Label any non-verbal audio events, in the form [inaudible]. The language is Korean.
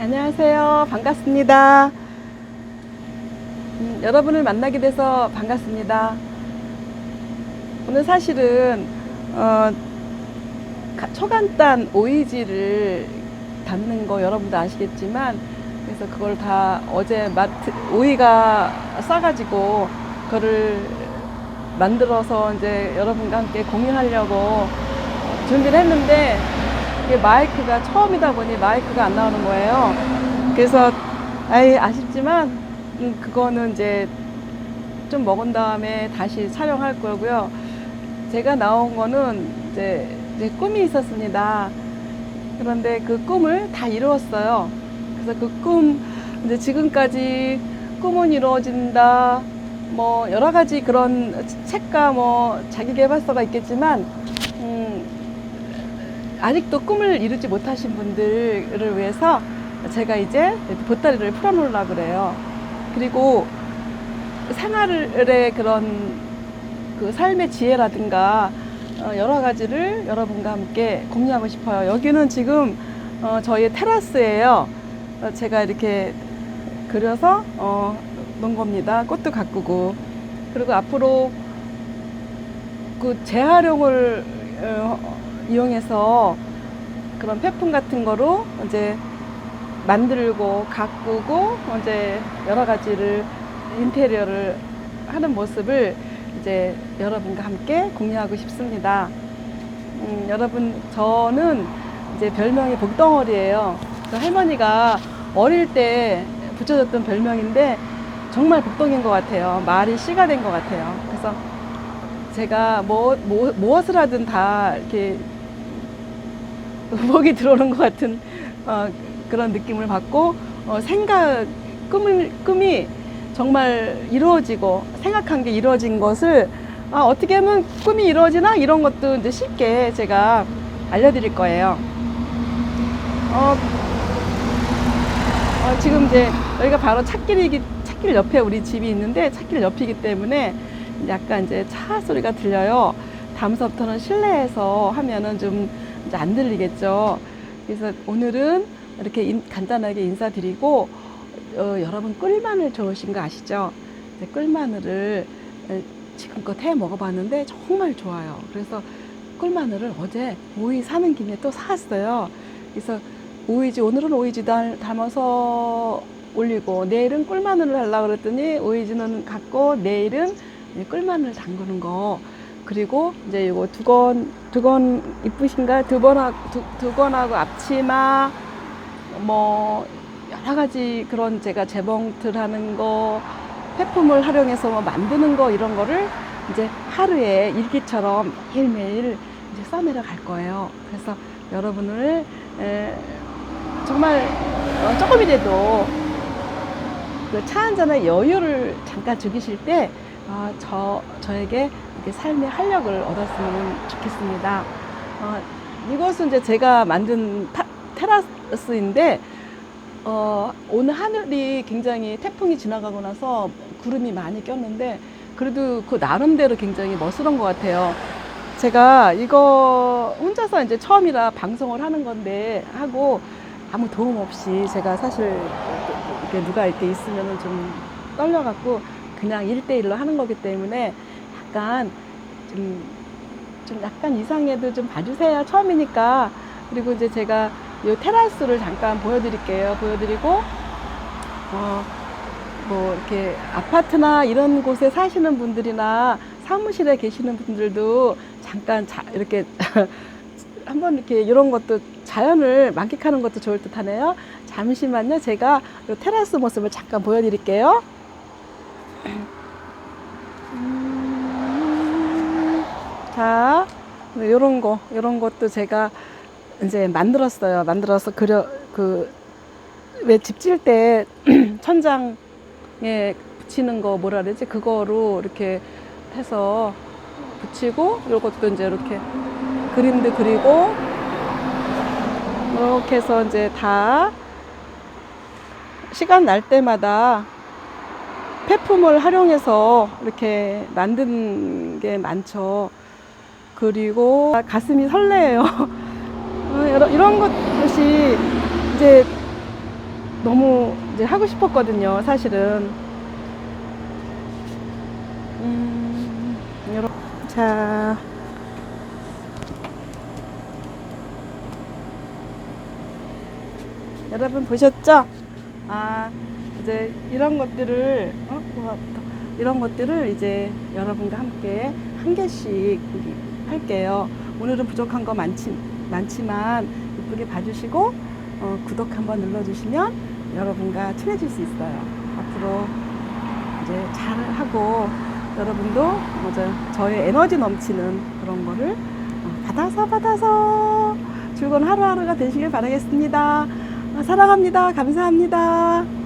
안녕하세요. 반갑습니다. 음, 여러분을 만나게 돼서 반갑습니다. 오늘 사실은 어, 가- 초간단 오이지를 담는 거 여러분도 아시겠지만 그래서 그걸 다 어제 마트 오이가 싸가지고 그거를 만들어서 이제 여러분과 함께 공유하려고 준비를 했는데 마이크가 처음이다 보니 마이크가 안 나오는 거예요. 그래서 아이 아쉽지만 음, 그거는 이제 좀 먹은 다음에 다시 촬영할 거고요. 제가 나온 거는 이제, 이제 꿈이 있었습니다. 그런데 그 꿈을 다 이루었어요. 그래서 그 꿈 이제 지금까지 꿈은 이루어진다. 뭐 여러 가지 그런 책과 뭐 자기계발서가 있겠지만 음, 아직도 꿈을 이루지 못하신 분들을 위해서 제가 이제 보따리를 풀어놓으려고 그래요. 그리고 생활의 그런 그 삶의 지혜라든가 어, 여러 가지를 여러분과 함께 공유하고 싶어요. 여기는 지금 어, 저희 테라스예요. 어, 제가 이렇게 그려서 어, 놓은 겁니다. 꽃도 가꾸고 그리고 앞으로 그 재활용을 어, 이용해서 그런 폐품 같은 거로 이제 만들고 가꾸고 이제 여러 가지를 인테리어를 하는 모습을 이제 여러분과 함께 공유하고 싶습니다. 음, 여러분 저는 이제 별명이 복덩어리예요. 그 할머니가 어릴 때 붙여줬던 별명인데 정말 복덩인 것 같아요. 말이 씨가 된 것 같아요. 그래서 제가 뭐, 뭐 무엇을 하든 다 이렇게 목이 들어오는 것 같은 어, 그런 느낌을 받고 어, 생각 꿈을 꿈이 정말 이루어지고 생각한 게 이루어진 것을 아, 어떻게 하면 꿈이 이루어지나 이런 것도 이제 쉽게 제가 알려드릴 거예요. 어, 어, 지금 이제 여기가 바로 찾길이기 찾길 옆에 우리 집이 있는데 찾길 옆이기 때문에 약간 이제 차 소리가 들려요. 다음서부터는 실내에서 하면은 좀 안 들리겠죠. 그래서 오늘은 이렇게 인- 간단하게 인사드리고 어, 여러분 꿀마늘 좋으신 거 아시죠? 꿀마늘을 에, 지금껏 해 먹어봤는데 정말 좋아요. 그래서 꿀마늘을 어제 오이 사는 김에 또 사왔어요. 그래서 오이지 오늘은 오이지 달- 담아서 올리고 내일은 꿀마늘을 하려고 그랬더니 오이지는 갖고 내일은 이 꿀마늘 담그는 거 그리고 이제 이거 두건 두건 이쁘신가 두 번하고 두, 두 건하고 앞치마 뭐 여러 가지 그런 제가 재봉틀 하는 거 폐품을 활용해서 뭐 만드는 거 이런 거를 이제 하루에 일기처럼 매일매일 이제 써내려 갈 거예요. 그래서 여러분을 에, 정말 어, 조금이라도 그 차 한잔의 여유를 잠깐 즐기실 때, 어, 저, 저에게 삶의 활력을 얻었으면 좋겠습니다. 어, 이것은 이제 제가 만든 타- 테라스인데, 어, 오늘 하늘이 굉장히 태풍이 지나가고 나서 구름이 많이 꼈는데, 그래도 그 나름대로 굉장히 멋스러운 것 같아요. 제가 이거 혼자서 이제 처음이라 방송을 하는 건데, 하고 아무 도움 없이 제가 사실 이렇게 누가 이렇게 있으면은 좀 떨려갖고 그냥 일대일로 하는 거기 때문에 약간 좀, 좀 약간 이상해도 좀 봐주세요. 처음이니까. 그리고 이제 제가 이 테라스를 잠깐 보여드릴게요. 보여드리고, 어, 뭐 이렇게 아파트나 이런 곳에 사시는 분들이나 사무실에 계시는 분들도 잠깐 자, 이렇게 [laughs] 한번 이렇게 이런 것도 자연을 만끽하는 것도 좋을 듯 하네요. 잠시만요. 제가 이 테라스 모습을 잠깐 보여드릴게요. 자, 이런 거, 이런 것도 제가 이제 만들었어요. 만들어서 그려, 그, 왜집질때 [clears throat] 천장에 붙이는 거 뭐라 그러지? 그거로 이렇게 해서 붙이고, 이것도 이제 이렇게 그림도 그리고, 이렇게 해서 이제 다 시간 날 때마다 폐품을 활용해서 이렇게 만든 게 많죠. 그리고 가슴이 설레요. 어, [laughs] 이런, 이런 것이 이제 너무 이제 하고 싶었거든요, 사실은. 음, 여러, 자. 여러분 보셨죠? 아, 이제 이런 것들을, 어. 이런 것들을 이제 여러분과 함께 한 개씩 할게요. 오늘은 부족한 거 많지, 많지만 이쁘게 봐주시고, 어, 구독 한번 눌러주시면 여러분과 친해질 수 있어요. 앞으로 이제 잘하고 여러분도 이제 저의 에너지 넘치는 그런 거를 어, 받아서 받아서 즐거운 하루하루가 되시길 바라겠습니다. 어, 사랑합니다. 감사합니다.